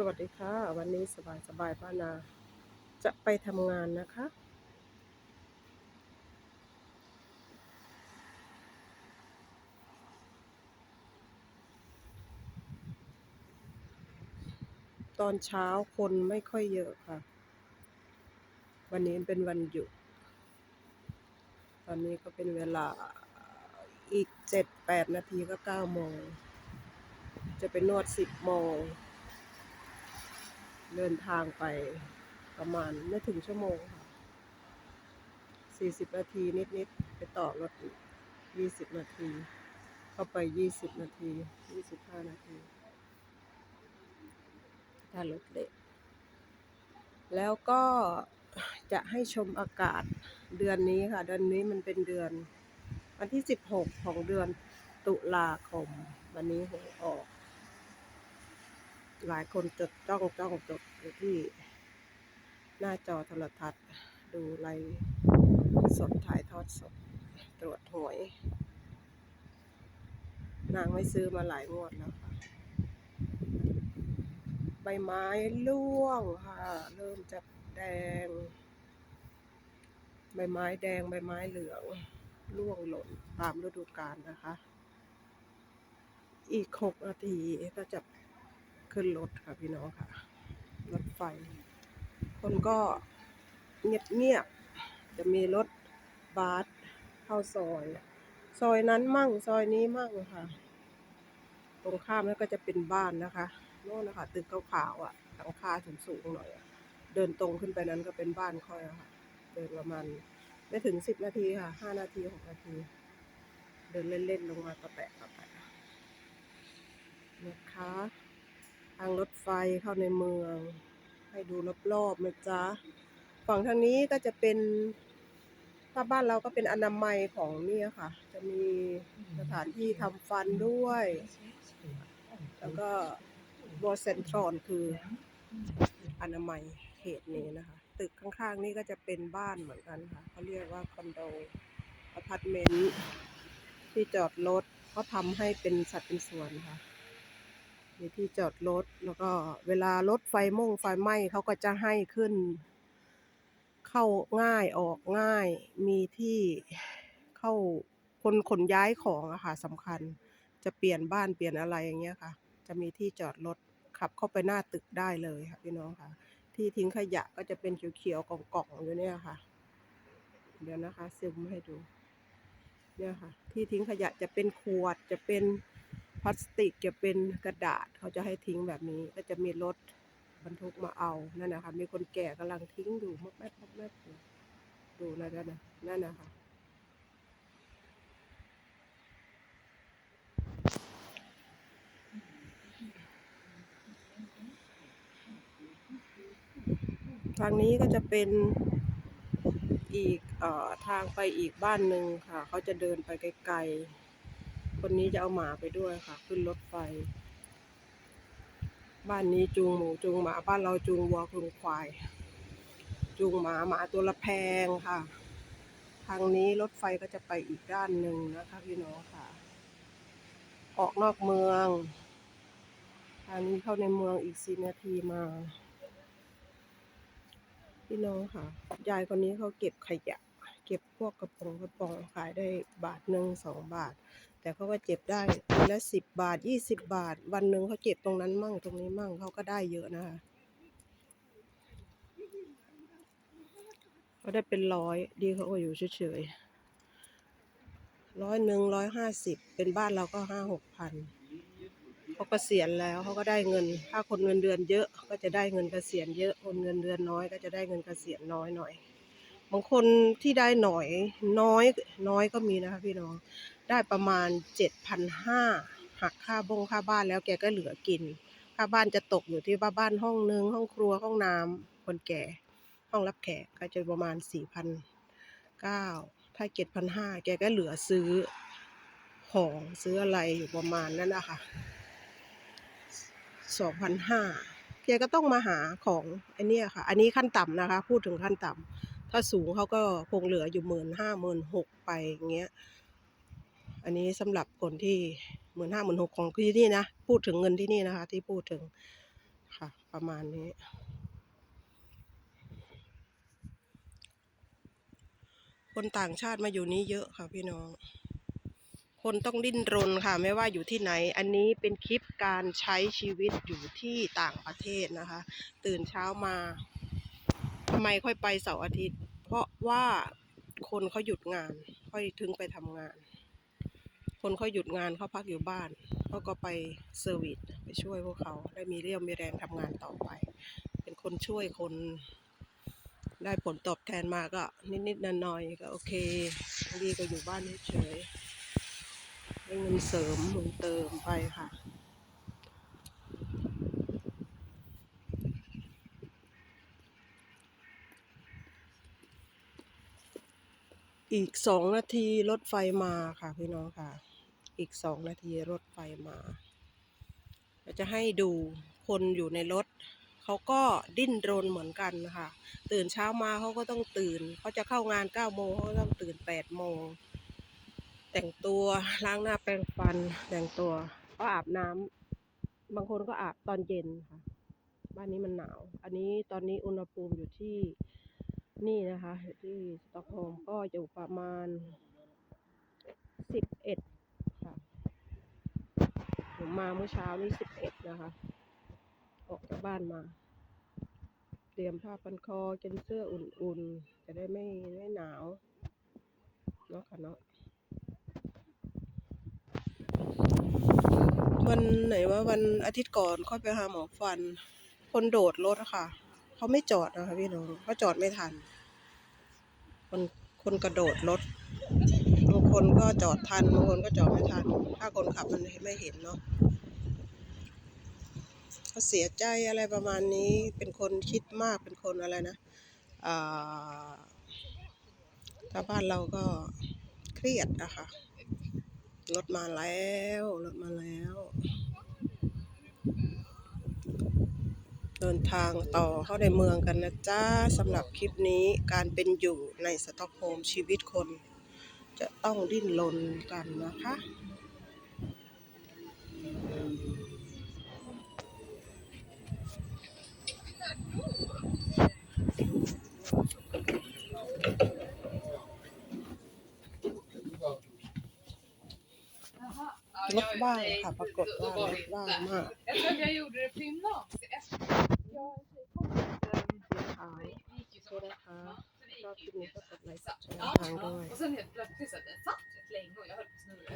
สวัสดีค่ะ วันนี้สบายสบายป้านา จะไปทำงานนะคะ ตอนเช้าคนไม่ค่อยเยอะค่ะ วันนี้เป็นวันหยุด ตอนนี้ก็เป็นเวลาอีกเจ็ดแปดนาทีก็เก้าโมง จะเป็นนวดสิบโมง เดินทางไปประมาณไม่ถึงชั่วโมงค่ะสี่สิบนาทีนิด ๆ ไปต่อรถอีกยี่สิบนาที เข้าไปยี่สิบนาทียี่สิบห้านาที ถ้ารถเล็ก แล้วก็จะให้ชมอากาศเดือนนี้ค่ะ เดือนนี้มันเป็นเดือน วันที่สิบหกของเดือนตุลาคม วันนี้หวยออก หลายคนจดจ้องจ้องจดอยู่ที่หน้าจอโทรทัศน์ ดูไลฟ์สดถ่ายทอดสด ตรวจหวย นางไม่ซื้อมาหลายงวดแล้วค่ะ ใบไม้ร่วงค่ะ เริ่มจะแดง ใบไม้แดงใบไม้เหลืองร่วงหล่นตามฤดูกาลนะคะ อีกหกนาทีก็จะ ขึ้นรถค่ะพี่น้องค่ะ รถไฟ คนก็เงียบเงียบจะมีรถบัสเข้าซอย ซอยนั้นมั่งซอยนี้มั่งค่ะ ตรงข้ามนั่นก็จะเป็นบ้านนะคะโน่นนะคะตึกขาวๆอะหลังคาสูงๆหน่อยอะเดินตรงขึ้นไปนั้นก็เป็นบ้านค่อยอะค่ะ เดินประมาณไม่ถึงสิบนาทีค่ะห้านาทีหกนาที เดินเล่นๆลงมากระแปะกระแปะนะคะ ทางรถไฟเข้าในเมือง ให้ดูรอบๆนะจ๊ะ ฝั่งทางนี้ก็จะเป็นถ้าบ้านเราก็เป็นอนามัยของเนี่ยค่ะ จะมีสถานที่ทำฟันด้วย แล้วก็บอเซนทรอนคืออนามัยเขตนี้นะคะ ตึกข้างๆนี่ก็จะเป็นบ้านเหมือนกันค่ะเขาเรียกว่าคอนโดอพาร์ตเมนต์ที่จอดรถเขาทำให้เป็นสัดเป็นส่วนค่ะ มีที่จอดรถแล้วก็เวลารถไฟม่งไฟไหม้เขาก็จะให้ขึ้น เข้าง่ายออกง่าย มีที่เข้าคนขนย้ายของอะค่ะสำคัญ จะเปลี่ยนบ้านเปลี่ยนอะไรอย่างเงี้ยค่ะ จะมีที่จอดรถขับเข้าไปหน้าตึกได้เลยค่ะพี่น้องค่ะ ที่ทิ้งขยะก็จะเป็นเขียวๆกล่องๆอยู่เนี่ยค่ะ เดี๋ยวนะคะซึมให้ดู เนี่ยค่ะ ที่ทิ้งขยะจะเป็นขวดจะเป็น ลาสติกจะเป็นกระดาษเขาจะให้ทิ้งแบบนี้ ก็จะมีรถบรรทุกมาเอานั่นนะคะมีคนแก่กำลังทิ้งดูมากแม่มากแม่ดูนะนั่นนะนั่นนะคะทางนี้ก็จะเป็นอีกเอ่อทางไปอีกบ้านหนึ่งค่ะ เขาจะเดินไปไกลๆ คนนี้จะเอาหมาไปด้วยค่ะ ขึ้นรถไฟ บ้านนี้จูงหมูจูงหมา บ้านเราจูงวัวจูงควาย จูงหมาหมาตัวละแพงค่ะ ทางนี้รถไฟก็จะไปอีกด้านหนึ่งนะคะพี่น้องค่ะ ออกนอกเมืองทางนี้เข้าในเมืองอีกสี่นาทีมาพี่น้องค่ะ ยายคนนี้เขาเก็บขยะ เก็บพวกกระป๋องกระป๋องขายได้บาทหนึ่งสองบาท แต่เขาก็เจ็บได้ทีละสิบบาทยี่สิบบาท วันหนึ่งเขาเจ็บตรงนั้นมั่งตรงนี้มั่งเขาก็ได้เยอะนะคะเขาได้เป็นร้อยดีเขาก็อยู่เฉยๆร้อยหนึ่งร้อยห้าสิบเป็นบ้านเราก็ห้าหกพันเขาก็เกษียณแล้วเขาก็ได้เงิน ถ้าคนเงินเดือนเยอะก็จะได้เงินเกษียณเยอะคนเงินเดือนน้อยก็จะได้เงินเกษียณน้อยหน่อย บางคนที่ได้หน่อยน้อยน้อยก็มีนะคะพี่น้องได้ประมาณเจ็ดพันห้าหักค่าบงค่าบ้านแล้วแกก็เหลือกิน ค่าบ้านจะตกอยู่ที่ว่าบ้านห้องนึง ห้องครัวห้องน้ำคนแก่ ห้องรับแขกก็จะประมาณสี่พันเก้าถ้าเจ็ดพันห้าแกก็เหลือซื้อของซื้ออะไรอยู่ประมาณนั้นนะคะสองพันห้าแกก็ต้องมาหาของไอันนี้ค่ะ อันนี้ขั้นต่ำนะคะ พูดถึงขั้นต่ำ ถ้าสูงเขาก็คงเหลืออยู่หมื่นห้าหมื่นหกไปอย่างเงี้ย อันนี้สำหรับคนที่หมื่นห้าหมื่นหกของที่นี่นะ พูดถึงเงินที่นี่นะคะ ที่พูดถึงค่ะ ประมาณนี้คนต่างชาติมาอยู่นี้เยอะค่ะพี่น้อง คนต้องดิ้นรนค่ะ ไม่ว่าอยู่ที่ไหน อันนี้เป็นคลิปการใช้ชีวิตอยู่ที่ต่างประเทศนะคะ ตื่นเช้ามาทำไมค่อยไปเสาร์อาทิตย์ เพราะว่าคนเขาหยุดงานค่อยถึงไปทำงาน คนเขาหยุดงานเขาพักอยู่บ้านเขาก็ไปเซอร์วิสไปช่วยพวกเขาได้มีเรี่ยวมีแรงทำงานต่อไป เป็นคนช่วยคนได้ผลตอบแทนมาก็นิดๆหน่อยๆก็โอเคบางทีก็อยู่บ้านเฉยได้เงินเสริมเงินเติมไปค่ะ อีกสองนาทีรถไฟมาค่ะพี่น้องค่ะ อีกสองนาทีรถไฟมาเราจะให้ดูคนอยู่ในรถเขาก็ดิ้นรนเหมือนกันค่ะ ตื่นเช้ามาเขาก็ต้องตื่นเขาจะเข้างานเก้าโมงเขาต้องตื่นแปดโมงแต่งตัวล้างหน้าแปรงฟัน แต่งตัวก็อาบน้ำบางคนก็อาบตอนเย็นค่ะ บ้านนี้มันหนาว อันนี้ตอนนี้อุณหภูมิอยู่ที่ นี่นะคะ ที่สต็อกโฮล์มก็อยู่ประมาณสิบเอ็ดค่ะผมมาเมื่อเช้านี่สิบเอ็ดนะคะ ออกจากบ้านมา เตรียมผ้าพันคอเกนเสื้ออุ่นๆ จะได้ไม่ไม่หนาวเนาะค่ะเนาะวันไหนว่าวันอาทิตย์ก่อนค่อยไปหาหมอฟัน คนโดดรถอะค่ะ เขาไม่จอดนะคะพี่น้องเขาจอดไม่ทัน คนคนกระโดดรถบางคนก็จอดทันบางคนก็จอดไม่ทัน ถ้าคนขับมันไม่เห็นเนาะก็เสียใจอะไรประมาณนี้ เป็นคนคิดมากเป็นคนอะไรนะถ้าบ้านเราก็เครียดอะคะรถมาแล้วรถมาแล้ว เดินทางต่อเข้าในเมืองกันนะจ๊ะสำหรับคลิปนี้การเป็นอยู่ในสต็อกโฮล์มชีวิตคน จะต้องดิ้นรนกันนะคะรถว่างค่ะปรากฏว่ารถว่างมาก jag på det här. Jag har inte första Ja, och sen helt plötsligt så att den satt rätt länge och jag höll på att snurra.